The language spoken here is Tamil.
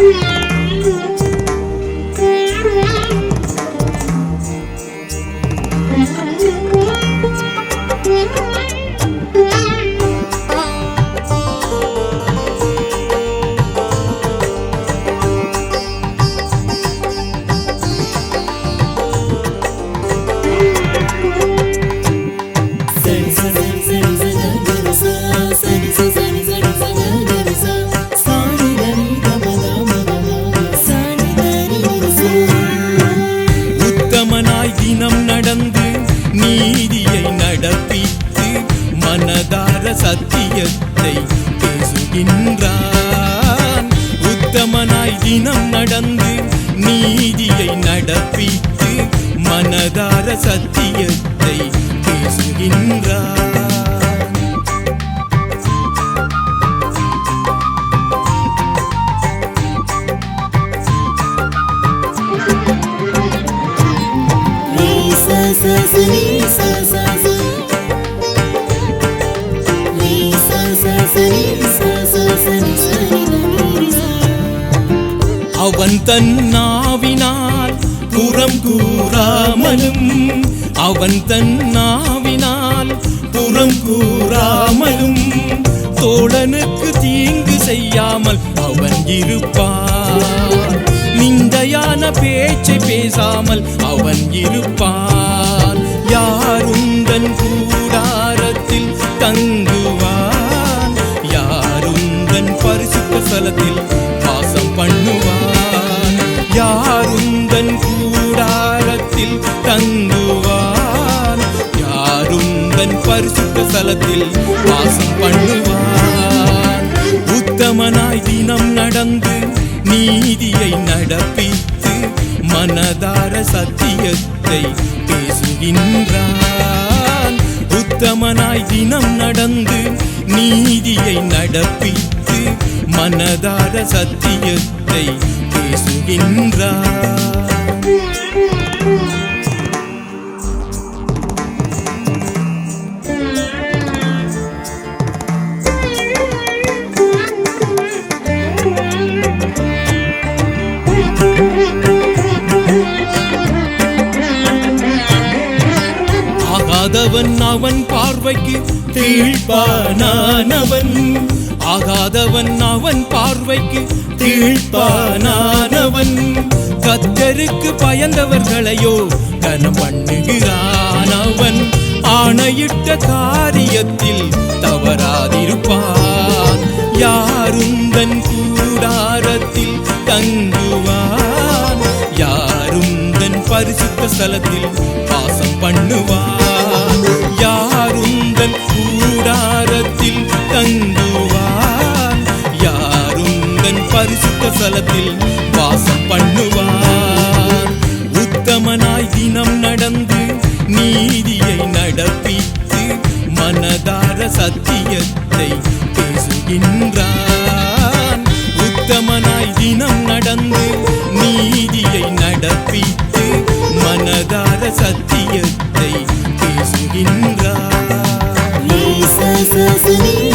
Yeah! நீதியை நடப்பித்து மனதார சத்தியத்தை பேசுகின்றான். உத்தமனாய் தினம் நடந்து நீதியை நடப்பித்து மனதார சத்தியத்தை அவன் தன்னாவினால் புறம் கூறாமலும் அவன் தன்னாவினால் புறம் கூறாமலும் தோழனுக்கு தீங்கு செய்யாமல் அவன் இருப்பான். நிந்தையான பேச்சை பேசாமல் அவன் இருப்பான். யாருந்தன் கூ பரிசுத்த ஸ்தலத்தில் வாசம் பண்ணுவான் யாருந்தன் கூடாரத்தில் தங்குவான் யாருந்தன் பரிசுத்த ஸ்தலத்தில் வாசம் பண்ணுவான் உத்தமனாய் தினம் நடந்து நீதியை நடப்பித்து மனதார சத்தியத்தை பேசுகின்றான். உத்தமனாய் தினம் நடந்து நீதியை நடப்பித்து மனதார சத்தியத்தை பேசுகின்றான் ஆகாதவன் அவன் பார்வைக்கு தீழ்ப்பானவன் ஆகாதவன் அவன் பார்வைக்கு தீழ்ப்பானவன் கத்தருக்கு பயந்தவர்களையோ கனம் பண்ணுகிறான் அவன். ஆணையிட்ட காரியத்தில் தவறாதிருப்பான். யாரும் தன் கூடாரத்தில் தங்குவான். யாரும் தன் பரிசுத்த ஸ்தலத்தில் பரிசுத்த ஸ்தலத்தில் வாசம் பண்ணுவார். உத்தமனாய் தினம் நடந்து நீதியை நடப்பித்து மனதார சத்தியத்தை பேசுகின்றான். உத்தமனாய் தினம் நடந்து நீதியை நடப்பித்து மனதார சத்தியத்தை பேசுகின்றான். நீ ச ச ச